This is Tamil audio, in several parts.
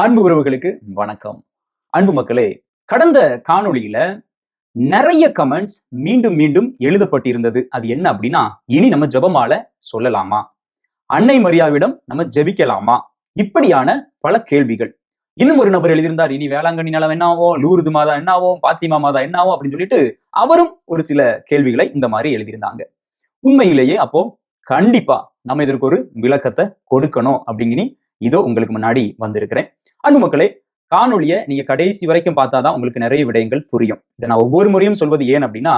அன்பு உறவுகளுக்கு வணக்கம். அன்பு மக்களே கடந்த காணொளியில நிறைய கமெண்ட்ஸ் மீண்டும் மீண்டும் எழுதப்பட்டிருந்தது. அது என்ன அப்படின்னா இனி நம்ம ஜெபமால சொல்லலாமா? அன்னை மரியாவிடம் நம்ம ஜெபிக்கலாமா? இப்படியான பல கேள்விகள். இன்னும் ஒரு நபர் எழுதியிருந்தார் இனி வேளாங்கண்ணி நிலம் என்னாவோ லூருது மாதா என்னாவோ பாத்திமா மாதா என்னாவோ அப்படின்னு சொல்லிட்டு அவரும் ஒரு சில கேள்விகளை இந்த மாதிரி எழுதியிருந்தாங்க. உண்மையிலேயே அப்போ கண்டிப்பா நம்ம இதற்கு ஒரு விளக்கத்தை கொடுக்கணும் அப்படிங்கினி இதோ உங்களுக்கு முன்னாடி வந்திருக்கிறேன். அன்பு மக்களே காணொலியை நீங்க கடைசி வரைக்கும் பார்த்தாதான் உங்களுக்கு நிறைய விடயங்கள் புரியும். இதை நான் ஒவ்வொரு முறையும் சொல்வது ஏன் அப்படின்னா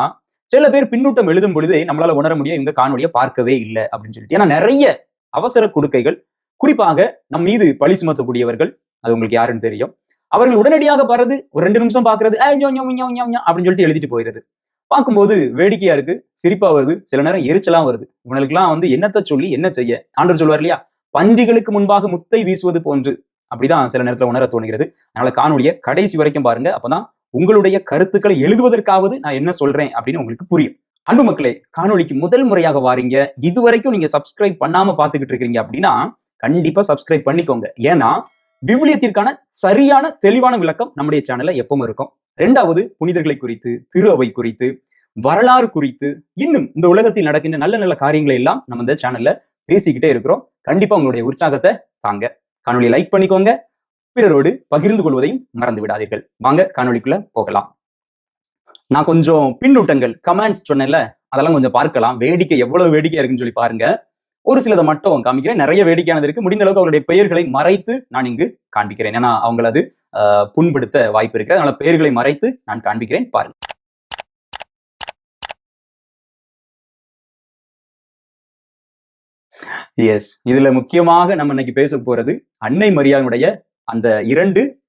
சில பேர் பின்னூட்டம் எழுதும் பொழுதே நம்மளால உணர முடியும் இவங்க காணொலியை பார்க்கவே இல்லை அப்படின்னு சொல்லிட்டு. ஏன்னா நிறைய அவசர கொடுக்கைகள் குறிப்பாக நம் மீது பழி சுமத்தக்கூடியவர்கள் அது உங்களுக்கு யாருன்னு தெரியும் அவர்கள் உடனடியாக பாருது ஒரு ரெண்டு நிமிஷம் பாக்குறது அப்படின்னு சொல்லிட்டு எழுதிட்டு போயிருது பார்க்கும்போது வேடிக்கையா இருக்கு சிரிப்பா வருது சில நேரம் எரிச்சலாம் வருது. இவங்களுக்கெல்லாம் வந்து என்னத்தை சொல்லி என்ன செய்ய? ஆண்டர் சொல்வார் இல்லையா? பன்றிகளுக்கு முன்பாக முத்தை வீசுவது போன்று. அப்படிதான் சில நேரத்தில் உணர தோணுகிறது. அதனால காணொலியை கடைசி வரைக்கும் பாருங்க. அப்பதான் உங்களுடைய கருத்துக்களை எழுதுவதற்காவது நான் என்ன சொல்றேன் அப்படின்னு உங்களுக்கு புரியும். அன்பு மக்களே காணொளிக்கு முதல் முறையாக வாரீங்க. இது வரைக்கும் நீங்க சப்ஸ்கிரைப் பண்ணாம பாத்துக்கிட்டு இருக்கீங்க அப்படின்னா கண்டிப்பா சப்ஸ்கிரைப் பண்ணிக்கோங்க. ஏன்னா விவிலியத்திற்கான சரியான தெளிவான விளக்கம் நம்முடைய சேனல்ல எப்பவும் இருக்கும். ரெண்டாவது புனிதர்களை குறித்து திரு அவை குறித்து வரலாறு குறித்து இன்னும் இந்த உலகத்தில் நடக்கின்ற நல்ல நல்ல காரியங்களை எல்லாம் நம்ம இந்த சேனல்ல பேசிக்கிட்டே இருக்கிறோம். கண்டிப்பா உங்களுடைய உற்சாகத்தை தாங்க. காணொலியை லைக் பண்ணிக்கோங்க. பிறரோடு பகிர்ந்து கொள்வதையும் மறந்து விடாதீர்கள். வாங்க காணொளிக்குள்ள போகலாம். நான் கொஞ்சம் பின்னூட்டங்கள் கமெண்ட்ஸ் சொன்னேன்ல அதெல்லாம் கொஞ்சம் பார்க்கலாம். வேடிக்கை எவ்வளவு வேடிக்கையா இருக்குன்னு சொல்லி பாருங்க. ஒரு சிலதை மட்டும் காமிக்கிறேன். நிறைய வேடிக்கையானது இருக்கு. முடிந்த அளவுக்கு அவருடைய பெயர்களை மறைத்து நான் இங்கு காண்பிக்கிறேன். ஏன்னா அவங்களது ஆஹ், புண்படுத்த வாய்ப்பு இருக்கு. அதனால பெயர்களை மறைத்து நான் காண்பிக்கிறேன். பாருங்க. எஸ் இதுல முக்கியமாக நம்ம இன்னைக்கு பேச போறது அன்னை மரியாதையுடைய அந்த இரண்டு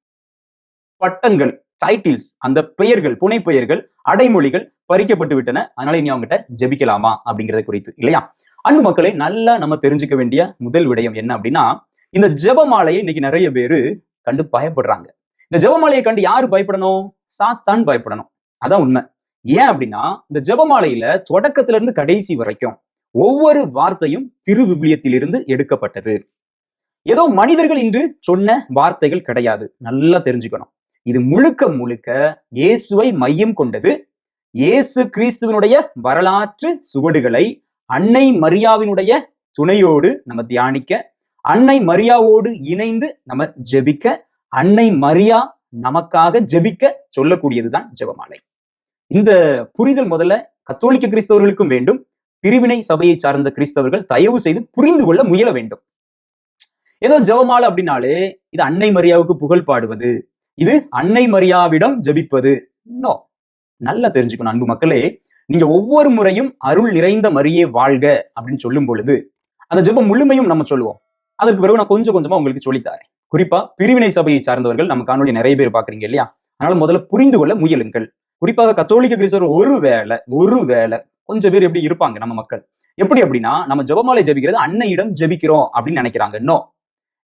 பட்டங்கள் டைட்டில்ஸ் அந்த பெயர்கள் புனை பெயர்கள் அடைமொழிகள் பறிக்கப்பட்டு விட்டன. அதனால இனி அவங்ககிட்ட ஜெபிக்கலாமா அப்படிங்கறது குறித்து இல்லையா? அன்பு மக்களை நல்லா நம்ம தெரிஞ்சுக்க வேண்டிய முதல் விடயம் என்ன அப்படின்னா இந்த ஜெபமாலையை இன்னைக்கு நிறைய பேரு கண்டு பயப்படுறாங்க. இந்த ஜெபமாலையை கண்டு யாரு பயப்படணும்? சாத்தான் பயப்படணும். அதான் உண்மை. ஏன் அப்படின்னா இந்த ஜெபமாலையில தொடக்கத்துல இருந்து கடைசி வரைக்கும் ஒவ்வொரு வார்த்தையும் திருவிவிலியத்திலிருந்து எடுக்கப்பட்டது. ஏதோ மனிதர்கள் இன்று சொன்ன வார்த்தைகள் கிடையாது. நல்லா தெரிஞ்சுக்கணும். இது முழுக்க முழுக்க இயேசுவை மையம் கொண்டது. இயேசு கிறிஸ்துவனுடைய வரலாற்று சுவடுகளை அன்னை மரியாவினுடைய துணையோடு நம்ம தியானிக்க அன்னை மரியாவோடு இணைந்து நம்ம ஜெபிக்க அன்னை மரியா நமக்காக ஜெபிக்க சொல்லக்கூடியதுதான் ஜெபமாலை. இந்த புரிதல் முதல்ல கத்தோலிக்க கிறிஸ்தவர்களுக்கும் வேண்டும். பிரிவினை சபையை சார்ந்த கிறிஸ்தவர்கள் தயவு செய்து புரிந்து கொள்ள முயல வேண்டும். ஏதோ ஜெபமாலை அப்படின்னாலே இது அன்னை மரியாவுக்கு புகழ் பாடுவது இது அன்னை மரியாவிடம் ஜெபிப்பது. நோ நல்லா தெரிஞ்சுக்கணும் அன்பு மக்களே நீங்க ஒவ்வொரு முறையும் அருள் நிறைந்த மரியே வாழ்க அப்படின்னு சொல்லும் பொழுது அந்த ஜெபம் முழுமையும் நம்ம சொல்லுவோம். அதற்கு பிறகு நான் கொஞ்சம் கொஞ்சமா உங்களுக்கு சொல்லித்தாரேன். குறிப்பா பிரிவினை சபையை சார்ந்தவர்கள் நம்ம காணொலி நிறைய பேர் பாக்குறீங்க இல்லையா? அதனால முதல்ல புரிந்து கொள்ள முயலுங்கள். குறிப்பாக கத்தோலிக்க கிறிஸ்தவர் ஒரு வேலை ஒரு வேலை கொஞ்சம் பேர் எப்படி இருப்பாங்க நம்ம மக்கள்? எப்படி அப்படின்னா நம்ம ஜபமாலை ஜெபிக்கிறது அன்னையிடம் ஜபிக்கிறோம் அப்படின்னு நினைக்கிறாங்க. நோ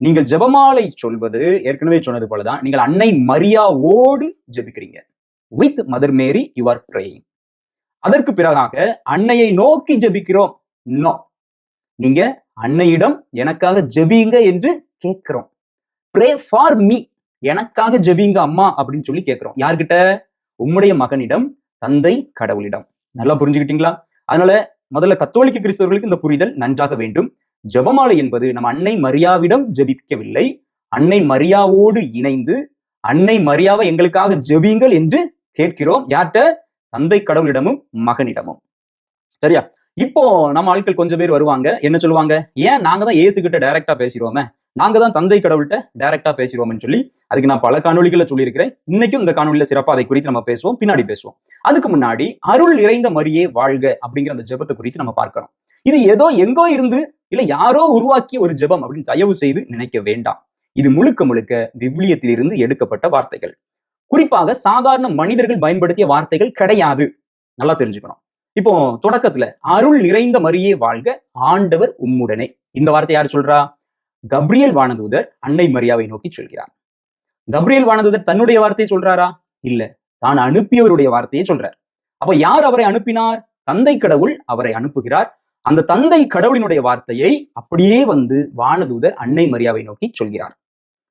நீங்கள் ஜெபமாலை சொல்வது ஏற்கனவே சொன்னது போலதான் நீங்கள் அன்னை மரியாவோடு ஜெபிக்கிறீங்க. With mother Mary you are அதற்கு பிறகாக அன்னையை நோக்கி ஜெபிக்கிறோம். நோ நீங்க அன்னையிடம் எனக்காக ஜபிங்க என்று கேட்கிறோம். ப்ரே ஃபார் மீ எனக்காக ஜபிங்க அம்மா அப்படின்னு சொல்லி கேட்கிறோம். யார்கிட்ட? உம்முடைய மகனிடம் தந்தை கடவுளிடம். நல்லா புரிஞ்சுக்கிட்டீங்களா? அதனால முதல்ல கத்தோலிக்க கிறிஸ்தவர்களுக்கு இந்த புரிதல் நன்றாக வேண்டும். ஜெபமாலை என்பது நம்ம அன்னை மரியாவிடம் ஜெபிக்கவில்லை. அன்னை மரியாவோடு இணைந்து அன்னை மரியாவை எங்களுக்காக ஜபியுங்கள் என்று கேட்கிறோம். யார்கிட்ட? தந்தை கடவுளிடமும் மகனிடமும். சரியா? இப்போ நம்ம ஆட்கள் கொஞ்சம் பேர் வருவாங்க. என்ன சொல்லுவாங்க? ஏன் நாங்க தான் ஏசு கிட்ட டைரக்டா பேசிடுவோமே? நாங்க தான் தந்தை கடவுள்கிட்ட டைரக்டா பேசிடுவோம்னு சொல்லி அதுக்கு நான் பல காணொளிகளை சொல்லியிருக்கிறேன். இன்னைக்கும் இந்த காணொலியில சிறப்பா அதை குறித்து நம்ம பேசுவோம். பின்னாடி பேசுவோம். அதுக்கு முன்னாடி அருள் நிறைந்த மரியே வாழ்க அப்படிங்கிற அந்த ஜெபத்தை குறித்து நம்ம பார்க்கணும். இது ஏதோ எங்கோ இருந்து இல்ல யாரோ உருவாக்கிய ஒரு ஜெபம் அப்படின்னு தயவு செய்து நினைக்க வேண்டாம். இது முழுக்க முழுக்க விவிலியத்திலிருந்து எடுக்கப்பட்ட வார்த்தைகள். குறிப்பாக சாதாரண மனிதர்கள் பயன்படுத்திய வார்த்தைகள் கிடையாது. நல்லா தெரிஞ்சுக்கணும். இப்போ தொடக்கத்துல அருள் நிறைந்த மரியே வாழ்க ஆண்டவர் உம்முடனே. இந்த வார்த்தை யார் சொல்றா? கப்ரியல் வானதூதர் அன்னை மரியாவை நோக்கி சொல்கிறார் கப்ரியல் வானதூதர் தன்னுடைய வார்த்தையை சொல்றாரா? இல்ல தான் அனுப்பியவருடைய வார்த்தையை சொல்றார். அப்ப யார் அவரை அனுப்பினார்? தந்தை கடவுள் அவரை அனுப்புகிறார். அந்த தந்தை கடவுளினுடைய வார்த்தையை அப்படியே வந்து வானதூதர் அன்னை மரியாவை நோக்கி சொல்கிறார்.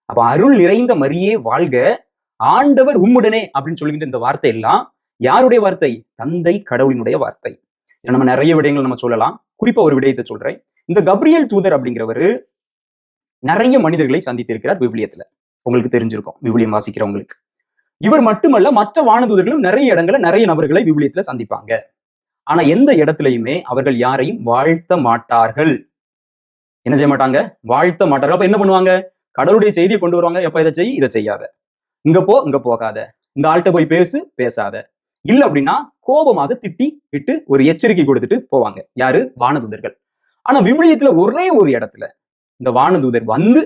அப்ப அருள் நிறைந்த மரியே வாழ்க ஆண்டவர் உம்முடனே அப்படின்னு சொல்கின்ற இந்த வார்த்தை எல்லாம் யாருடைய வார்த்தை? தந்தை கடவுளினுடைய வார்த்தை. நம்ம நிறைய விடயங்கள் நம்ம சொல்லலாம். குறிப்பா ஒரு விடயத்தை சொல்றேன். இந்த கப்ரியல் தூதர் அப்படிங்கிறவரு நிறைய மனிதர்களை சந்தித்திருக்கிறார் விவிலியத்துல. உங்களுக்கு தெரிஞ்சிருக்கும் விவிலியம் வாசிக்கிறவங்களுக்கு. இவர் மட்டுமல்ல மற்ற வானதூதர்களும் நிறைய இடங்கள்ல நிறைய நபர்களை விவிலியத்துல சந்திப்பாங்க. ஆனா எந்த இடத்துலயுமே அவர்கள் யாரையும் வாழ்த்த மாட்டார்கள். என்ன செய்ய மாட்டாங்க? வாழ்த்த மாட்டார்கள். அப்ப என்ன பண்ணுவாங்க? கடவுளுடைய செய்தியை கொண்டு வருவாங்க. எப்ப இதை செய்? இதை செய்யாத. இங்க போ இங்க போகாத. இந்த ஆள்கிட்ட போய் பேசு பேசாத. இல்ல அப்படின்னா கோபமாக திட்டி விட்டு ஒரு எச்சரிக்கை கொடுத்துட்டு போவாங்க. யாரு? வானதூதர்கள். ஆனா விவிலியத்துல ஒரே ஒரு இடத்துல இந்த வானதூதர் வந்து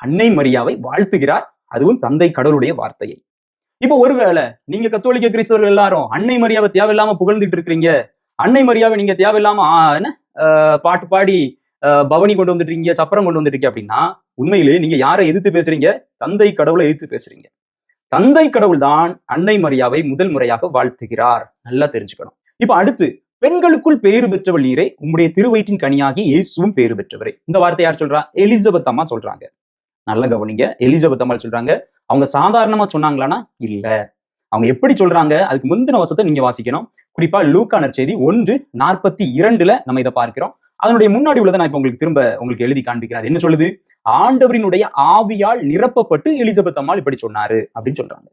அன்னை மரியாவை வாழ்த்துகிறார். அதுவும் தந்தை கடவுளுடைய வார்த்தையை. இப்போ ஒருவேளை நீங்க கத்தோலிக்க கிறிஸ்தவர்கள் எல்லாரும் அன்னை மரியாவை தேவையில்லாம புகழ்ந்துட்டு இருக்கிறீங்க. அன்னை மரியாவை நீங்க தேவையில்லாம ஆஹ், பாட்டு பாடி ஆஹ், பவனி கொண்டு வந்துட்டு இருக்கீங்க சப்பரம் கொண்டு வந்துட்டு இருக்கீங்க அப்படின்னா உண்மையிலேயே நீங்க யாரை எதிர்த்து பேசுறீங்க? தந்தை கடவுளை எதிர்த்து பேசுறீங்க. தந்தை கடவுள் தான் அன்னை மரியாவை முதல் முறையாக வாழ்த்துகிறார். நல்லா தெரிஞ்சுக்கணும். இப்ப அடுத்து பெண்களுக்குள் பேறு பெற்றவள் நீரை உம்முடைய திருவயிற்றின் கனியாகி இயேசுவும் பேறு பெற்றவரே. இந்த வார்த்தை யார் சொல்றா? எலிசபெத் அம்மா சொல்றாங்க. நல்லா கவனிங்க. எலிசபெத் அம்மா சொல்றாங்க. அவங்க சாதாரணமா சொன்னாங்களான்னா இல்ல. அவங்க எப்படி சொல்றாங்க? அதுக்கு முந்தின வசத்தை நீங்க வாசிக்கணும். குறிப்பா லூக்கானர் செய்தி ஒன்று நாற்பத்தி இரண்டுல நம்ம இதை பார்க்கிறோம். அதனுடைய முன்னாடி உள்ளதை நான் இப்ப உங்களுக்கு திரும்ப உங்களுக்கு எழுதி காண்பிக்கிறேன். என்ன சொல்லுது? ஆண்டவரினுடைய ஆவியால் நிரப்பப்பட்டு எலிசபெத் அம்மாள் இப்படி சொன்னாரு அப்படின்னு சொல்றாங்க.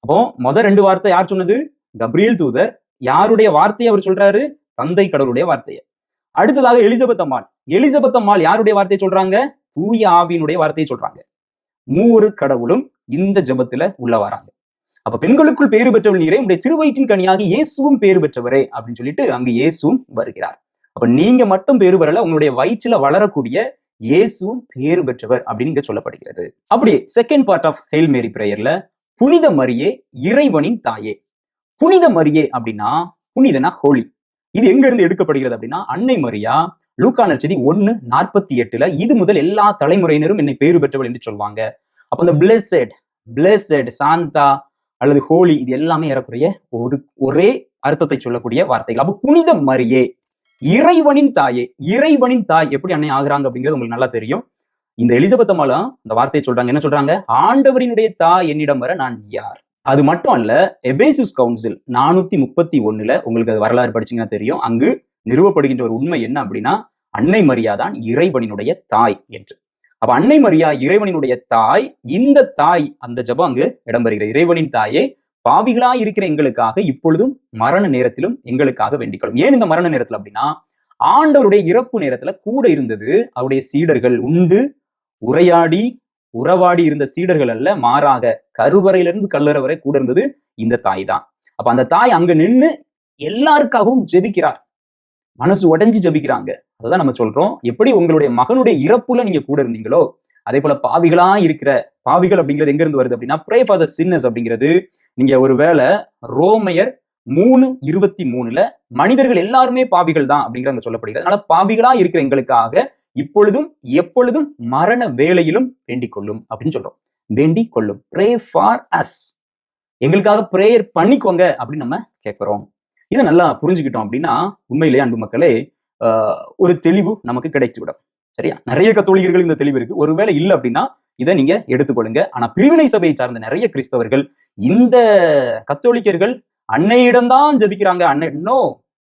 அப்போ முத ரெண்டு வார்த்தை யார் சொன்னது? கப்ரியல் தூதர். யாருடைய வார்த்தையை அவர் சொல்றாரு? தந்தை கடவுளுடைய வார்த்தையை. அடுத்ததாக எலிசபெத் அம்மாள். எலிசபெத் அம்மாள் யாருடைய வார்த்தையை சொல்றாங்க? தூய ஆவியினுடைய வார்த்தையை சொல்றாங்க. மூவரு கடவுளும் இந்த ஜெபத்துல உள்ள வராங்க அப்ப பெண்களுக்குள் பேறு பெற்றவள் நீரே உடைய திருவயிற்றின் கனியாக இயேசுவும் பேறு பெற்றவரே அப்படின்னு சொல்லிட்டு அங்கு இயேசுவும் வருகிறார். அப்ப நீங்க மட்டும் பேறு பெறல உங்களுடைய வயிற்றுல வளரக்கூடிய இயேசுவும் பேரு பெற்றவர் அப்படின்னு இங்க சொல்லப்படுகிறது. அப்படியே second part of Hail Mary பிரேயர்ல புனித மரியே இறைவனின் தாயே. புனித மரியே அப்படின்னா புனிதனா ஹோலி. இது எங்க இருந்து எடுக்கப்படுகிறது அப்படின்னா அன்னை மரியா லூக்கானர் செய்தி ஒன்னு நாற்பத்தி எட்டுல இது முதல் எல்லா தலைமுறையினரும் என்னை பேரு பெற்றவள் என்று சொல்லுவாங்க. அப்ப அந்த பிளெஸட் பிளெஸட் சாந்தா அல்லது ஹோலி இது எல்லாமே ஏறக்குறைய ஒரு ஒரே அர்த்தத்தை சொல்லக்கூடிய வார்த்தைகள். அப்ப புனித மரியே இறைவனின் தாயே இறைவனின் தாய் எப்படி அன்னை ஆகுறாங்க அப்படிங்கிறது உங்களுக்கு நல்லா தெரியும். இந்த எலிசபெத் அம்மாலாம் இந்த வார்த்தையை சொல்றாங்க. என்ன சொல்றாங்க? ஆண்டவரினுடைய தாய் என்னிடம் வர நான் யார்? அது மட்டும் அல்ல எபேசிஸ் கவுன்சில் நானூத்தி முப்பத்தி ஒண்ணுல உங்களுக்கு அது வரலாறு படிச்சீங்கன்னா தெரியும். அங்கு நிறுவப்படுகின்ற ஒரு உண்மை என்ன அப்படின்னா அன்னை மரியா தான் இறைவனினுடைய தாய் என்று. அப்ப அன்னை மரியா இறைவனினுடைய தாய் இந்த தாய் அந்த ஜெபம் அங்கு இடம்பெறுகிற இறைவனின் தாயே பாவிகளா இருக்கிற எங்களுக்காக இப்பொழுதும் மரண நேரத்திலும் எங்களுக்காக வேண்டிக்கொள்ளும். ஏன் இந்த மரண நேரத்துல அப்படின்னா ஆண்டவருடைய இறப்பு நேரத்துல கூட இருந்தது அவருடைய சீடர்கள் உண்டு உரையாடி உறவாடி இருந்த சீடர்கள் அல்ல மாறாக கருவறையிலிருந்து கல்லறை வரை கூட இருந்தது இந்த தாய் தான். அப்ப அந்த தாய் அங்க நின்னு எல்லாருக்காகவும் ஜெபிக்கிறார். மனசு உடைஞ்சு ஜெபிக்கிறாங்க. அதுதான் நம்ம சொல்றோம். எப்படி உங்களுடைய மகனுடைய இறப்புல நீங்க கூட இருந்தீங்களோ அதே போல பாவிகளா இருக்கிற பாவிகள் அப்படிங்கிறது எங்க இருந்து வருது அப்படின்னா ப்ரே ஃபார் த சின்னஸ் அப்படிங்கிறது நீங்க ஒருவேளை ரோமையர் மூணு இருபத்தி மூணுல மனிதர்கள் எல்லாருமே பாவிகள் தான் அப்படிங்கிறது அங்க சொல்லப்படுகிறது. அதனால பாவிகளா இருக்கிற எங்களுக்காக இப்பொழுதும் எப்பொழுதும் மரண வேலையிலும் வேண்டிக் கொள்ளும் அப்படின்னு சொல்றோம். வேண்டிக் கொள்ளும். ப்ரே ஃபார் அஸ் எங்களுக்காக ப்ரேயர் பண்ணிக்கோங்க அப்படின்னு நம்ம கேட்கிறோம். இதை நல்லா புரிஞ்சுக்கிட்டோம் அப்படின்னா உண்மையிலேயே அன்பு மக்களே ஆஹ், ஒரு தெளிவு நமக்கு கிடைத்து விடும் சரியா? நிறைய கத்தோலிகர்கள் இந்த தெளிவு இருக்கு. ஒருவேளை இல்லை அப்படின்னா இதை நீங்க எடுத்துக்கொள்ளுங்க. ஆனா பிரிவினை சபையை சார்ந்த நிறைய கிறிஸ்தவர்கள் இந்த கத்தோலிக்கர்கள் அன்னையிடம்தான் ஜெபிக்கிறாங்க. அன்னை நோ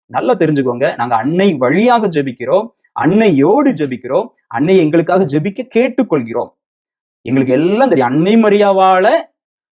நல்லா தெரிஞ்சுக்கோங்க. நாங்க அன்னை வழியாக ஜெபிக்கிறோம். அன்னையோடு ஜெபிக்கிறோம். அன்னை எங்களுக்காக ஜெபிக்க கேட்டுக்கொள்கிறோம். எங்களுக்கு எல்லாம் தெரியும். அன்னை மரியாவால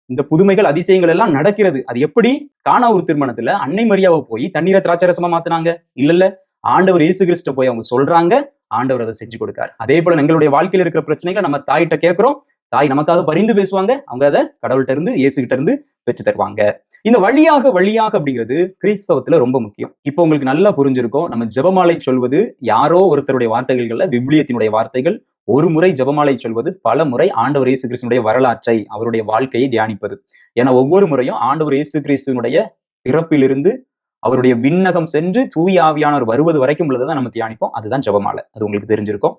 இந்த புதுமைகள் அதிசயங்கள் எல்லாம் நடக்கிறது. அது எப்படி? காணா ஒரு திருமணத்துல அன்னை மரியாவை போய் தண்ணீரை திராட்சரசமா மாத்தினாங்க. இல்ல இல்ல ஆண்டவர் இயேசு கிறிஸ்ட போய் அவங்க சொல்றாங்க ஆண்டவர் அதை செஞ்சு கொடுக்காரு. அதே போல எங்களுடைய வாழ்க்கையில இருக்கிற பிரச்சனைகளை நம்ம தாயிட்ட கேட்கிறோம். தாய் நமக்காக பரிந்து பேசுவாங்க. அவங்க அதை கடவுள்கிட்ட இருந்து இயேசுகிட்ட இருந்து பெற்று தருவாங்க. இந்த வழியாக வழியாக அப்படிங்கிறது கிறிஸ்தவத்துல ரொம்ப முக்கியம். இப்போ உங்களுக்கு நல்லா புரிஞ்சிருக்கும். நம்ம ஜெபமாலை சொல்வது யாரோ ஒருத்தருடைய வார்த்தைகள்ல விவிலியத்தினுடைய வார்த்தைகள். ஒரு முறை ஜெபமாலை சொல்வது பல முறை ஆண்டவர் இயேசு கிறிஸ்துனுடைய வரலாற்றை அவருடைய வாழ்க்கையை தியானிப்பது. ஏன்னா ஒவ்வொரு முறையும் ஆண்டவர் இயேசு கிறிஸ்துவனுடைய பிறப்பிலிருந்து அவருடைய விண்ணகம் சென்று தூய ஆவியானவர் வருவது வரைக்கும் உள்ளதை நம்ம தியானிப்போம். அதுதான் ஜெபமாலை. அது உங்களுக்கு தெரிஞ்சிருக்கும்.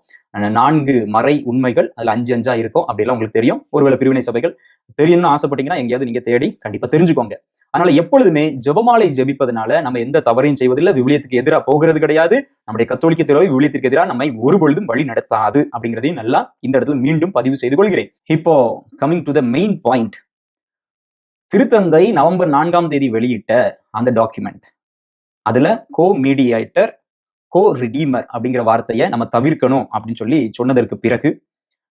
நான்கு மறை உண்மைகள் அதுல அஞ்சு அஞ்சா இருக்கும். அப்படிலாம் உங்களுக்கு தெரியும். ஒருவேளை பிரிவினை சபைகள் தெரியணும்னு ஆசைப்பட்டீங்கன்னா எங்கேயாவது நீங்க தேடி கண்டிப்பா தெரிஞ்சுக்கோங்க. அதனால எப்பொழுதுமே ஜபமாலை ஜபிப்பதனால நம்ம எந்த தவறையும் செய்வதில்லை. விவிலியத்துக்கு எதிராக போகிறது கிடையாது. நம்முடைய கத்தோலிக்க திறவை விவிலியத்திற்கு எதிராக நம்மை ஒரு பொழுதும் வழி நடத்தாது அப்படிங்கிறதையும் நல்லா இந்த இடத்துல மீண்டும் பதிவு செய்து கொள்கிறேன். இப்போ coming to the main point திருத்தந்தை நவம்பர் நான்காம் தேதி வெளியிட்ட அந்த டாக்குமெண்ட் அதுல கோ மீடியேட்டர் கோ ரிடீமர் அப்படிங்கிற வார்த்தையை நம்ம தவிர்க்கணும் அப்படின்னு சொல்லி சொன்னதற்கு பிறகு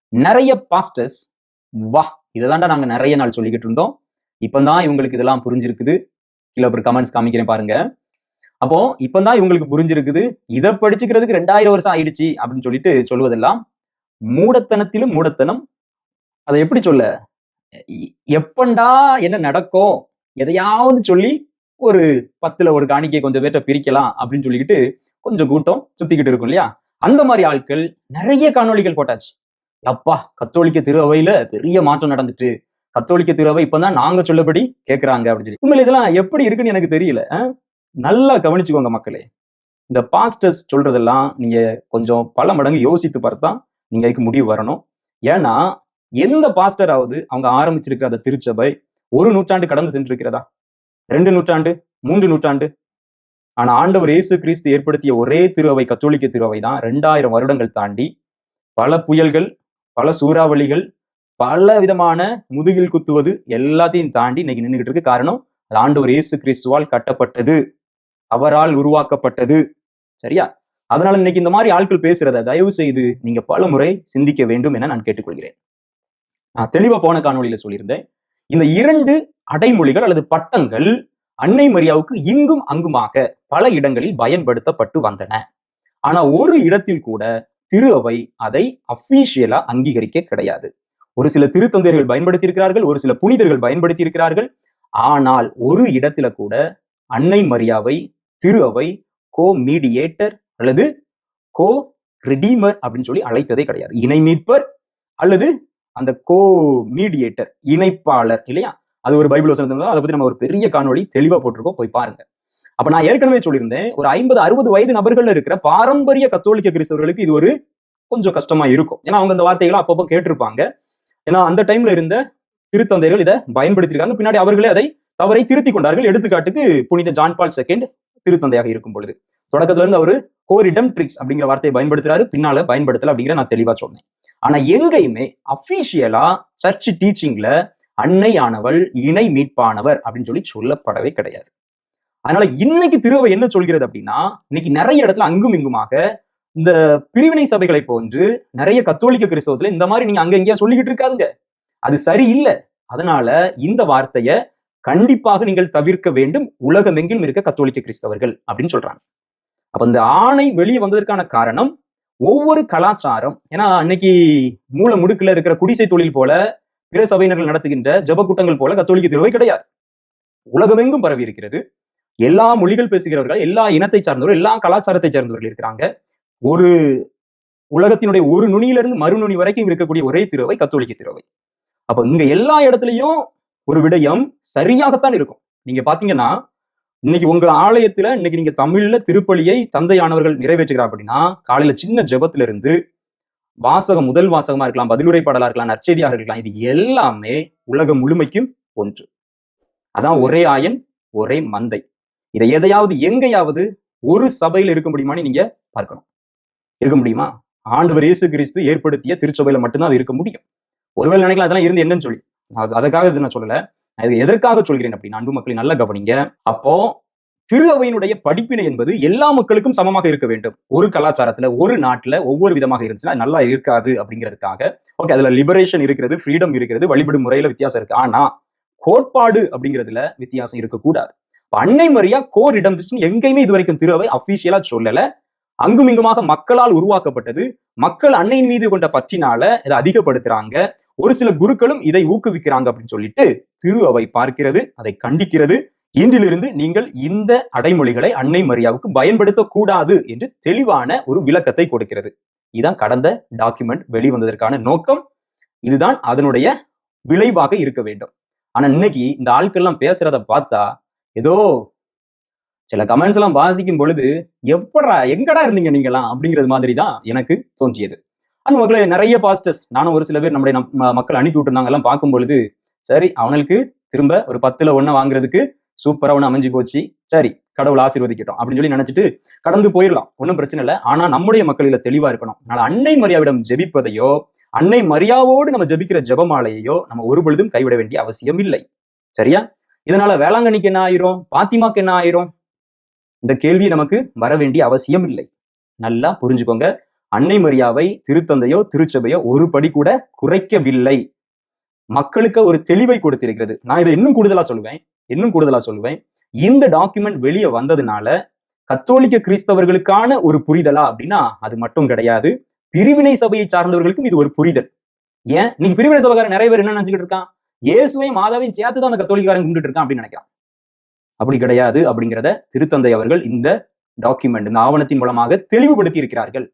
நிறைய பாஸ்டர்ஸ் வா இதைதான்டா நாங்க நிறைய நாள் சொல்லிக்கிட்டு இருந்தோம். இப்பதான் இவங்களுக்கு இதெல்லாம் புரிஞ்சிருக்குது. கீழே ஒரு கமெண்ட்ஸ் காமிக்கிறேன் பாருங்க. அப்போ இப்பதான் இவங்களுக்கு புரிஞ்சிருக்குது. இதை படிச்சுக்கிறதுக்கு ரெண்டாயிரம் வருஷம் ஆயிடுச்சு அப்படின்னு சொல்லிட்டு சொல்வதெல்லாம் மூடத்தனத்திலும் மூடத்தனம். அதை எப்படி சொல்ல? எப்பண்டா என்ன நடக்கும்? எதையாவது சொல்லி ஒரு பத்துல ஒரு காணிக்கை கொஞ்சம் பேர்ட்ட பிரிக்கலாம் அப்படின்னு சொல்லிக்கிட்டு கொஞ்சம் கூட்டம் சுத்திக்கிட்டு இருக்கும் இல்லையா? அந்த மாதிரி ஆட்கள் நிறைய காணொளிகள் போட்டாச்சு. அப்பா கத்தோலிக்க திருவையில பெரிய மாற்றம் நடந்துட்டு கத்தோலிக்க திருவை இப்பதான் நாங்க சொல்லபடி கேட்கறாங்க அப்படின்னு சொல்லி. உண்மையில இதெல்லாம் எப்படி இருக்குன்னு எனக்கு தெரியல. நல்லா கவனிச்சுக்கோங்க மக்களே. இந்த பாஸ்டர்ஸ் சொல்றதெல்லாம் நீங்க கொஞ்சம் பல மடங்கு யோசித்து பார்த்தா நீங்க அதுக்கு முடிவு வரணும். ஏன்னா எந்த பாஸ்டராவது அவங்க ஆரம்பிச்சிருக்கிற அந்த திருச்சபை ஒரு நூற்றாண்டு கடந்து சென்றிருக்கிறதா? ரெண்டு நூற்றாண்டு மூன்று நூற்றாண்டு? ஆனா ஆண்டவர் இயேசு கிறிஸ்து ஏற்படுத்திய ஒரே திருவை கத்தோலிக்க திருவை தான் ரெண்டாயிரம் வருடங்கள் தாண்டி பல புயல்கள் பல சூறாவளிகள் பல விதமான முதுகில் குத்துவது எல்லாத்தையும் தாண்டி இன்னைக்கு நின்றுகிட்டு இருக்கு. காரணம் அது ஆண்டவர் இயேசு கிறிஸ்துவால் கட்டப்பட்டது. அவரால் உருவாக்கப்பட்டது. சரியா? அதனால இன்னைக்கு இந்த மாதிரி ஆட்கள் பேசுறத தயவு செய்து நீங்க பல முறை சிந்திக்க வேண்டும் என நான் கேட்டுக்கொள்கிறேன். நான் தெளிவா போன காணொலியில சொல்லியிருந்தேன். இந்த இரண்டு அடைமொழிகள் அல்லது பட்டங்கள் அன்னை மரியாவுக்கு இங்கும் அங்குமாக பல இடங்களில் பயன்படுத்தப்பட்டு வந்தன. ஆனா ஒரு இடத்தில் கூட திரு அவை அதை அஃபீஷியலா அங்கீகரிக்க கிடையாது. ஒரு சில திருத்தந்தையர்கள் பயன்படுத்தி இருக்கிறார்கள் ஒரு சில புனிதர்கள் பயன்படுத்தி இருக்கிறார்கள் ஆனால் ஒரு இடத்துல கூட அன்னை மரியாவை திரு அவை கோ மீடியேட்டர் அல்லது கோ ரிடீமர் அப்படின்னு சொல்லி அழைத்ததே கிடையாது. இணை மீட்பர் அல்லது அந்த கோ மீடியேட்டர் இணைப்பாளர் இல்லையா? அது ஒரு பைபிள் வசனம் அதை பத்தி நம்ம ஒரு பெரிய காணொளி தெளிவா போட்டிருக்கோம். போய் பாருங்க. அப்ப நான் ஏற்கனவே சொல்லியிருந்தேன் ஒரு ஐம்பது அறுபது வயது நபர்கள் இருக்கிற பாரம்பரிய கத்தோலிக்க கிறிஸ்தவர்களுக்கு இது ஒரு கொஞ்சம் கஷ்டமா இருக்கும். ஏன்னா அவங்க அந்த வார்த்தைகளை அப்பப்போ கேட்டிருப்பாங்க. ஏன்னா அந்த டைம்ல இருந்த திருத்தந்தைகள் இதை பயன்படுத்தியிருக்காங்க. பின்னாடி அவர்களே அதை தவறை திருத்தி கொண்டார்கள். எடுத்துக்காட்டுக்கு புனித ஜான் பால் செகண்ட் திருத்தந்தையாக இருக்கும் பொழுது தொடக்கத்துல இருந்து அவரு கோரிடம் ட்ரிக்ஸ் அப்படிங்கிற வார்த்தையை பயன்படுத்துறாரு. பின்னால பயன்படுத்தல அப்படிங்கிற நான் தெளிவா சொன்னேன். ஆனா எங்கேயுமே அபிஷியலா சர்ச் டீச்சிங்ல அன்னை ஆனவள் இணை மீட்பானவர் அப்படின்னு சொல்லி சொல்லப்படவே கிடையாது. அதனால இன்னைக்கு திருவை என்ன சொல்கிறது அப்படின்னா இன்னைக்கு நிறைய இடத்துல அங்கும் இங்குமாக இந்த பிரிவினை சபைகளை போன்று நிறைய கத்தோலிக்க கிறிஸ்தவத்துல இந்த மாதிரி நீங்க அங்க எங்கேயா சொல்லிக்கிட்டு இருக்காதுங்க. அது சரியில்லை. அதனால இந்த வார்த்தையை கண்டிப்பாக நீங்கள் தவிர்க்க வேண்டும். உலகமெங்கிலும் இருக்க கத்தோலிக்க கிறிஸ்தவர்கள் அப்படின்னு சொல்றாங்க. அப்ப இந்த ஆணை வெளியே வந்ததற்கான காரணம் ஒவ்வொரு கலாச்சாரம். ஏன்னா அன்னைக்கு மூல முடுக்குல இருக்கிற குடிசை தொழில் போல பிற சபையினர்கள் நடத்துகின்ற ஜப கூட்டங்கள் போல கத்தோலிக்க திருவை கிடையாது. உலகமெங்கும் பரவி இருக்கிறது. எல்லா மொழிகள் பேசுகிறவர்கள் எல்லா இனத்தை சார்ந்தவர்கள் எல்லா கலாச்சாரத்தை சார்ந்தவர்கள் இருக்கிறாங்க. ஒரு உலகத்தினுடைய ஒரு நுனியிலிருந்து மறுநுனி வரைக்கும் இருக்கக்கூடிய ஒரே திருவை கத்தோலிக்க திருவை. அப்ப இங்க எல்லா இடத்துலயும் ஒரு விடயம் சரியாகத்தான் இருக்கும். நீங்க பாத்தீங்கன்னா இன்னைக்கு உங்க ஆலயத்துல இன்னைக்கு நீங்க தமிழ்ல திருப்பலியை தந்தையானவர்கள் நிறைவேற்றுகிறார் அப்படின்னா காலையில சின்ன ஜெபத்துல இருந்து வாசகம் முதல் வாசகமா இருக்கலாம் பதிலுரை பாடலா இருக்கலாம் நற்செய்தியாக இருக்கலாம் இது எல்லாமே உலகம் முழுமைக்கும் ஒன்று. அதான் ஒரே ஆயன் ஒரே மந்தை. இதை எதையாவது எங்கேயாவது ஒரு சபையில இருக்க முடியுமான்னு நீங்க பார்க்கணும். இருக்க முடியுமா? ஆண்டவர் இயேசு கிறிஸ்து ஏற்படுத்திய திருச்சபையில மட்டும்தான் அது இருக்க முடியும். ஒருவேளை நினைக்கலாம் அதெல்லாம் இருந்து என்னன்னு சொல்லி. அதுக்காக இது நான் சொல்லல. அது எதற்காக சொல்கிறேன் அப்படின்னு அன்பு மக்களை நல்லா கவனிங்க. அப்போ திரு அவையினுடைய படிப்பினை என்பது எல்லா மக்களுக்கும் சமமாக இருக்க வேண்டும். ஒரு கலாச்சாரத்துல ஒரு நாட்டுல ஒவ்வொரு விதமாக இருந்துச்சுன்னா நல்லா இருக்காது அப்படிங்கிறதுக்காக. ஓகே அதுல லிபரேஷன் இருக்கிறது ஃப்ரீடம் இருக்கிறது வழிபடும் முறையில வித்தியாசம் இருக்கு. ஆனா கோட்பாடு அப்படிங்கிறதுல வித்தியாசம் இருக்கக்கூடாது. இப்ப அன்னை மரியா கோர் இடம் எங்கேயுமே இது வரைக்கும் திருவை அபிஷியலா சொல்லல. அங்குமிங்குமாக மக்களால் உருவாக்கப்பட்டது. மக்கள் அன்னையின் மீது கொண்ட பற்றினால இதை அதிகப்படுத்துறாங்க. ஒரு சில குருக்களும் இதை ஊக்குவிக்கிறாங்க அப்படின்னு சொல்லிட்டு திரு அவை பார்க்கிறது அதை கண்டிக்கிறது. இன்றிலிருந்து நீங்கள் இந்த அடைமொழிகளை அன்னை மரியாவுக்கு பயன்படுத்தக்கூடாது என்று தெளிவான ஒரு விளக்கத்தை கொடுக்கிறது. இதுதான் கடந்த டாக்குமெண்ட் வெளிவந்ததற்கான நோக்கம். இதுதான் அதனுடைய விளைவாக இருக்க வேண்டும். ஆனா இன்னைக்கு இந்த ஆட்கள்லாம் பேசுறத பார்த்தா ஏதோ சில கமெண்ட்ஸ் எல்லாம் வாசிக்கும் பொழுது எப்படா எங்கடா இருந்தீங்க நீங்களாம் அப்படிங்கிறது மாதிரி தான் எனக்கு தோன்றியது. அந்த மக்களை நிறைய பாஸ்டர்ஸ் நானும் ஒரு சில பேர் நம்முடைய மக்கள் அனுப்பி விட்டுருந்தாங்க. எல்லாம் பார்க்கும் பொழுது சரி அவனுக்கு திரும்ப ஒரு பத்துல ஒண்ணு வாங்குறதுக்கு சூப்பரா ஒண்ணு அமைஞ்சு போச்சு. சரி கடவுள் ஆசீர்வதிக்கட்டும். அப்படின்னு சொல்லி நினைச்சிட்டு கடந்து போயிடலாம் ஒன்றும் பிரச்சனை இல்லை. ஆனா நம்முடைய மக்களில தெளிவா இருக்கணும். அதனால அன்னை மரியாவிடம் ஜெபிப்பதையோ அன்னை மரியாவோடு நம்ம ஜெபிக்கிற ஜெபமாலையோ நம்ம ஒரு பொழுதும் கைவிட வேண்டிய அவசியம் இல்லை. சரியா? இதனால வேளாங்கண்ணிக்கு என்ன ஆயிரும்? பாத்திமாக்கு என்ன ஆயிரும்? இந்த கேள்வி நமக்கு வர வேண்டிய அவசியம் இல்லை. நல்லா புரிஞ்சுக்கோங்க. அன்னை மரியாவை திருத்தந்தையோ திருச்சபையோ ஒரு படி கூட குறைக்கவில்லை. மக்களுக்கு ஒரு தெளிவை கொடுத்திருக்கிறது. நான் இதை இன்னும் கூடுதலா சொல்லுவேன். இன்னும் கூடுதலா சொல்லுவேன். இந்த டாக்குமெண்ட் வெளியே வந்ததுனால கத்தோலிக்க கிறிஸ்தவர்களுக்கான ஒரு புரிதலா அப்படின்னா அது மட்டும் கிடையாது. பிரிவினை சபையை சார்ந்தவர்களுக்கும் இது ஒரு புரிதல். ஏன்? நீங்க பிரிவினை சபைக்காரன் நிறைய பேர் என்ன நினைச்சுக்கிட்டு இருக்கான்? இயேசுவையும் மாதாவையும் சேர்த்து தான் அந்த கத்தோலிக்காரன் கும்பிட்டு இருக்கான் அப்படின்னு நினைக்கிறான். அப்படி கிடையாது அப்படிங்கிறத திருத்தந்தை அவர்கள் இந்த டாக்குமெண்ட் இந்த ஆவணத்தின் மூலமாக தெளிவுபடுத்தி இருக்கிறார்கள்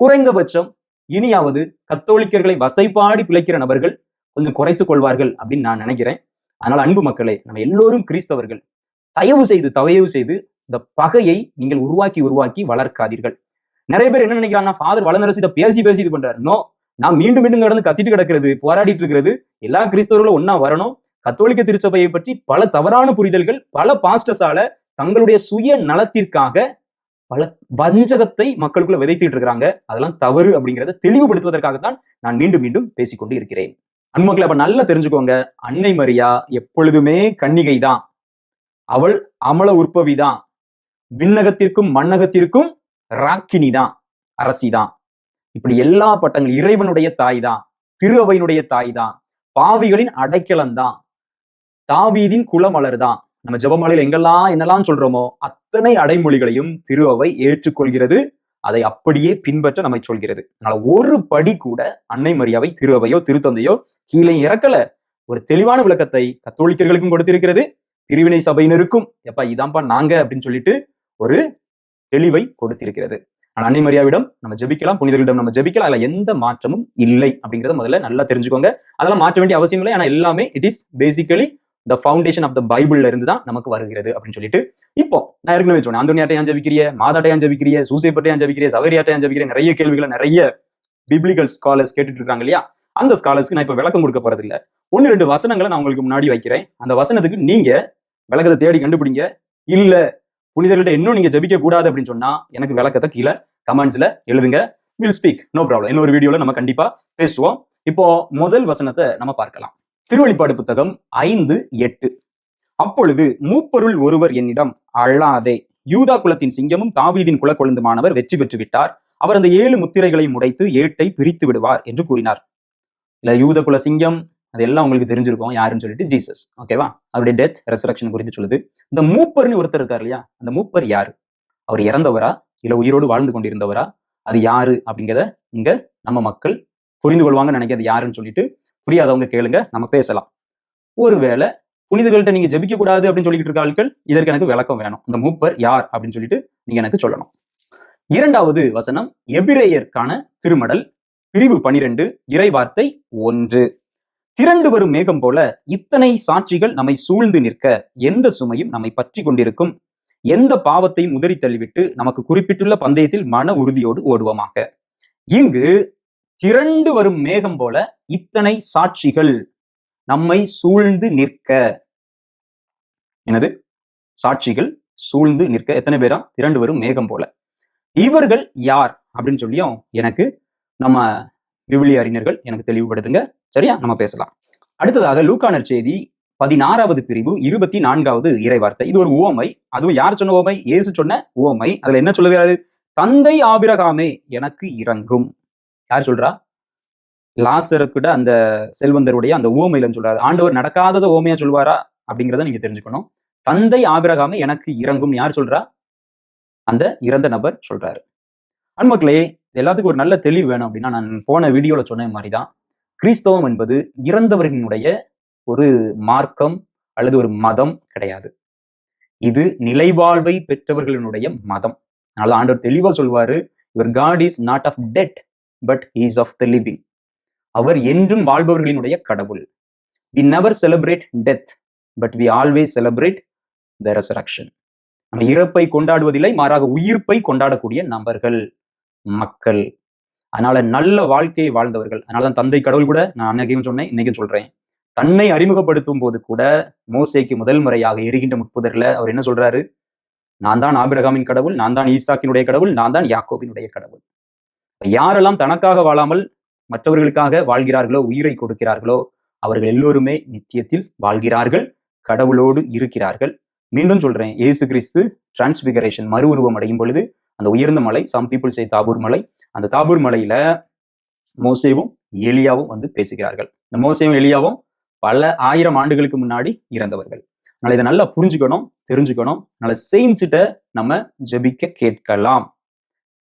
குறைந்தபட்சம் இனியாவது கத்தோலிக்கர்களை வசைப்பாடி பிழைக்கிற நபர்கள் கொஞ்சம் குறைத்துக் கொள்வார்கள் அப்படின்னு நான் நினைக்கிறேன். அதனால அன்பு மக்களே நம்ம எல்லோரும் கிறிஸ்தவர்கள் தயவு செய்து தயவு செய்து இந்த பகையை நீங்கள் உருவாக்கி உருவாக்கி வளர்க்காதீர்கள். நிறைய பேர் என்ன நினைக்கிறாங்கன்னா ஃபாதர் வளர்ந்தரசு இதை பேசி பேசி இது பண்றாரு. நோ நான் மீண்டும் மீண்டும் கடந்து கத்திட்டு கிடக்கிறது போராடிட்டு இருக்கிறது. எல்லா கிறிஸ்தவர்களும் ஒண்ணா வரணும். கத்தோலிக்க திருச்சபையை பற்றி பல தவறான புரிதல்கள் பல பாஸ்டர்ஸால தங்களுடைய சுய நலத்திற்காக பல வஞ்சகத்தை மக்களுக்குள்ள விதைத்துட்டு இருக்கிறாங்க. அதெல்லாம் தவறு அப்படிங்கிறத தெளிவுபடுத்துவதற்காகத்தான் நான் மீண்டும் மீண்டும் பேசிக்கொண்டு இருக்கிறேன். அன்மக்களை அப்ப நல்லா தெரிஞ்சுக்கோங்க. அன்னை மரியா எப்பொழுதுமே கன்னிகை தான் அவள் அமல உற்பவி தான் விண்ணகத்திற்கும் மண்ணகத்திற்கும் ராக்கினி தான் அரசி தான் இப்படி எல்லா பட்டங்கள் இறைவனுடைய தாய் தான் திரு அவையினுடைய தாய் தான் பாவிகளின் அடைக்கலம் தான் தாவீதின் குளமலர் தான் நம்ம ஜெபமாலையில எங்கெல்லாம் என்னெல்லாம் சொல்றோமோ அத்தனை அடைமொழிகளையும் திரு அவை ஏற்றுக்கொள்கிறது. அதை அப்படியே பின்பற்ற நம்மை சொல்கிறது. அதனால ஒரு படி கூட அன்னை மரியாவை திரு அவையோ திருத்தந்தையோ கீழே இறக்கல. ஒரு தெளிவான விளக்கத்தை கத்தோலிக்கர்களுக்கும் கொடுத்திருக்கிறது. பிரிவினை சபையினருக்கும் எப்பா இதான்ப்பா நாங்க அப்படின்னு சொல்லிட்டு ஒரு தெளிவை கொடுத்திருக்கிறது. ஆனா அன்னை மரியாவிடம் நம்ம ஜெபிக்கலாம் புனிதர்களிடம் நம்ம ஜெபிக்கலாம். அதுல எந்த மாற்றமும் இல்லை அப்படிங்கிறத முதல்ல நல்லா தெரிஞ்சுக்கோங்க. அதெல்லாம் மாற்ற வேண்டிய அவசியம் இல்லை ஆனா எல்லாமே it is basically the foundation of the பைபிள்ல இருந்து தான் நமக்கு வருகிறது அப்படின்னு சொல்லிட்டு இப்போ நான் ஏற்கனவே சொன்னேன். அந்தோனியாட்டை ஏன் ஜபிக்கிறிய மாதாட்டை ஏன் ஜபிக்கிறிய சூசைப்பட்டை ஏன் ஜபிக்கிறிய சவேரியாட்டை நிறைய கேள்விகளை நிறைய பிப்ளிகல் ஸ்காலர்ஸ் கேட்டுட்டு இருக்காங்க இல்லையா? அந்த ஸ்காலர்ஸ்க்கு நான் இப்ப விளக்கம் கொடுக்க போறது இல்ல. ஒன்னு ரெண்டு வசனங்களை நான் உங்களுக்கு முன்னாடி வைக்கிறேன். அந்த வசனத்துக்கு நீங்க விளக்கத்தை தேடி கண்டுபிடிங்க. இல்ல புனிதர்கள்ட்ட இன்னும் நீங்க ஜபிக்க கூடாது அப்படின்னு சொன்னா எனக்கு விளக்கத்தை கீழே கமெண்ட்ஸ்ல எழுதுங்க. வில் ஸ்பீக் நோ ப்ராப்ளம் இன்னொரு வீடியோல நம்ம கண்டிப்பா பேசுவோம். இப்போ முதல் வசனத்தை நம்ம பார்க்கலாம். திருவழிப்பாடு புத்தகம் ஐந்து எட்டு. அப்பொழுது மூப்பொருள் ஒருவர் என்னிடம் அழாதே யூதா குலத்தின் சிங்கமும் தாவீதின் குலக்கொழுந்துமானவர் வெற்றி பெற்று விட்டார் அவர் அந்த ஏழு முத்திரைகளை முடைத்து ஏட்டை பிரித்து விடுவார் என்று கூறினார். இல்ல யூத குல சிங்கம் அதெல்லாம் உங்களுக்கு தெரிஞ்சிருக்கும் யாருன்னு சொல்லிட்டு ஜீசஸ் ஓகேவா அவருடைய டெத் ரெசரக்ஷன் குறித்து சொல்லுது. இந்த மூப்பர்னு ஒருத்தர் இருக்கார் இல்லையா? அந்த மூப்பர் யாரு? அவர் இறந்தவரா? இல்ல உயிரோடு வாழ்ந்து கொண்டிருந்தவரா? அது யாரு அப்படிங்கிறத இங்க நம்ம மக்கள் புரிந்து கொள்வாங்கன்னு நினைக்கிறது யாருன்னு சொல்லிட்டு புரியாதவங்க கேளுங்க நம்ம பேசலாம். ஒருவேளை புனிதர்கள்ட்ட நீங்க ஜபிக்க கூடாது அப்படின்னு சொல்லிட்டு இருக்க ஆட்கள் இதற்கு எனக்கு விளக்கம் வேணும். இந்த மூப்பர் யார் அப்படின்னு சொல்லிட்டு நீங்க எனக்கு சொல்லணும். இரண்டாவது வசனம் எபிரேயர்க்கான திருமடல் பிரிவு பனிரெண்டு இறைவார்த்தை ஒன்று. திரண்டு வரும் மேகம் போல இத்தனை சாட்சிகள் நம்மை சூழ்ந்து நிற்க எந்த சுமையும் நம்மை பற்றி கொண்டிருக்கும். எந்த பாவத்தையும் உதறி தள்ளிவிட்டு நமக்கு குறிப்பிட்டுள்ள பந்தயத்தில் மன உறுதியோடு ஓடுவோமாக. இங்கு திரண்டு வரும் மேகம் போல இத்தனை சாட்சிகள் நம்மை சூழ்ந்து நிற்க. எனது சாட்சிகள் சூழ்ந்து நிற்க. எத்தனை பேரா? திரண்டு வரும் மேகம் போல. இவர்கள் யார் அப்படின்னு சொல்லியும் எனக்கு நம்ம விவிலி அறிஞர்கள் எனக்கு தெளிவுபடுத்துங்க. சரியா? நம்ம பேசலாம். அடுத்ததாக லூக்கானர் செய்தி பதினாறாவது பிரிவு இருபத்தி நான்காவது இறைவார்த்தை. இது ஒரு உவமை. அதுவும் யார் சொன்ன உவமை? ஏசு சொன்ன உவமை. அதுல என்ன சொல்லுகிறாரு? தந்தை ஆபிரகாமே எனக்கு இறங்கும் யார் சொல்றா? லாசருக்கிட்ட அந்த செல்வந்தருடைய அந்த ஓமையிலன்னு சொல்றாரு. ஆண்டவர் நடக்காததை உவமையா சொல்வாரா? அப்படிங்கிறத நீங்க தெரிஞ்சுக்கணும். தந்தை ஆபிரகாமே எனக்கு இறங்கும் யார் சொல்றா? அந்த இறந்த நபர் சொல்றாரு. அன்மக்களே எல்லாத்துக்கும் ஒரு நல்ல தெளிவு வேணும் அப்படின்னா நான் போன வீடியோல சொன்ன மாதிரி தான் கிறிஸ்தவம் என்பது இறந்தவர்களினுடைய ஒரு மார்க்கம் அல்லது ஒரு மதம் கிடையாது. இது நிலைவாழ்வை பெற்றவர்களினுடைய மதம். அதனால ஆண்டவர் தெளிவா சொல்வாரு your God is not of dead but is of the living அவர் என்றும் வாழ்பவர்களினுடைய கடவுள். We never celebrate death but we always celebrate the resurrection நம்ம இறப்பை கொண்டாடுவதில்லை மாறாக உயிர்ப்பை கொண்டாடக்கூடிய நபர்கள் மக்கள். அதனால நல்ல வாழ்க்கையை வாழ்ந்தவர்கள் அதனாலதான் தந்தை கடவுள் கூட நான் அன்னைக்கும் சொன்னேன் இன்னைக்கும் சொல்றேன். தன்னை அறிமுகப்படுத்தும் போது கூட மோசைக்கு முதல் முறையாக எரிகின்ற முற்புதர்ல அவர் என்ன சொல்றாரு? நான் தான் ஆபிரகாமின் கடவுள் நான் தான் ஈசாக்கினுடைய கடவுள் நான் தான் யாக்கோபினுடைய கடவுள். யாரெல்லாம் தனக்காக வாழாமல் மற்றவர்களுக்காக வாழ்கிறார்களோ உயிரை கொடுக்கிறார்களோ அவர்கள் எல்லோருமே நித்தியத்தில் வாழ்கிறார்கள் கடவுளோடு இருக்கிறார்கள். மீண்டும் சொல்றேன் இயேசு கிறிஸ்து டிரான்ஸ்பிகரேஷன் மறு உருவம் அடையும் பொழுது அந்த உயர்ந்த மலை சம் பீப்புள் சே தாபூர் மலை அந்த தாபூர் மலையில மோசேவும் எலியாவும் வந்து பேசுகிறார்கள். இந்த மோசேவும் எலியாவும் பல ஆயிரம் ஆண்டுகளுக்கு முன்னாடி இறந்தவர்கள். அதனால இதை நல்லா புரிஞ்சுக்கணும் தெரிஞ்சுக்கணும். அதனால செயின்ஸிட்ட நம்ம ஜெபிக்க கேட்கலாம்.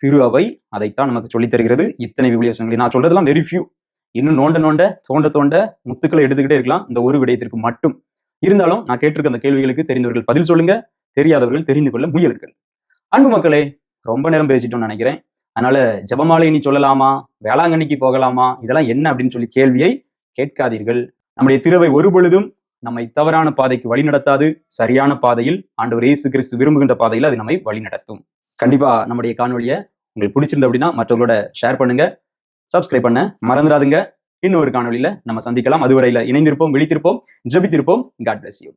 திரு அவை அதைத்தான் நமக்கு சொல்லித் தருகிறது. இத்தனை விபிலியசங்களை நான் சொல்றதெல்லாம் வெரி ஃபியூ இன்னும் நோண்ட நோண்ட தோண்ட தோண்ட முத்துக்களை எடுத்துக்கிட்டே இருக்கலாம். இந்த ஒரு விடயத்திற்கு மட்டும். இருந்தாலும் நான் கேட்டிருக்க அந்த கேள்விகளுக்கு தெரிந்தவர்கள் பதில் சொல்லுங்க. தெரியாதவர்கள் தெரிந்து கொள்ள முயலுங்கள். அன்பு மக்களே ரொம்ப நேரம் பேசிட்டோம்னு நினைக்கிறேன். அதனால ஜபமாலை நீ சொல்லலாமா? வேளாங்கண்ணிக்கு போகலாமா? இதெல்லாம் என்ன அப்படின்னு சொல்லி கேள்வியை கேட்காதீர்கள். நம்முடைய திருவை ஒரு பொழுதும் நம்மை தவறான பாதைக்கு வழி நடத்தாது. சரியான பாதையில் ஆண்டவர் இயேசு கிறிஸ்து விரும்புகின்ற பாதையில் அது நம்மை வழி நடத்தும். கண்டிப்பா நம்முடைய காணொலியை உங்களுக்கு பிடிச்சிருந்த அப்படின்னா மற்றவங்களோட ஷேர் பண்ணுங்க சப்ஸ்கிரைப் பண்ண மறந்துடாதுங்க. இன்னொரு காணொலியில நம்ம சந்திக்கலாம். அதுவரையில இணைந்திருப்போம் விழித்திருப்போம் ஜெபித்திருப்போம். God bless you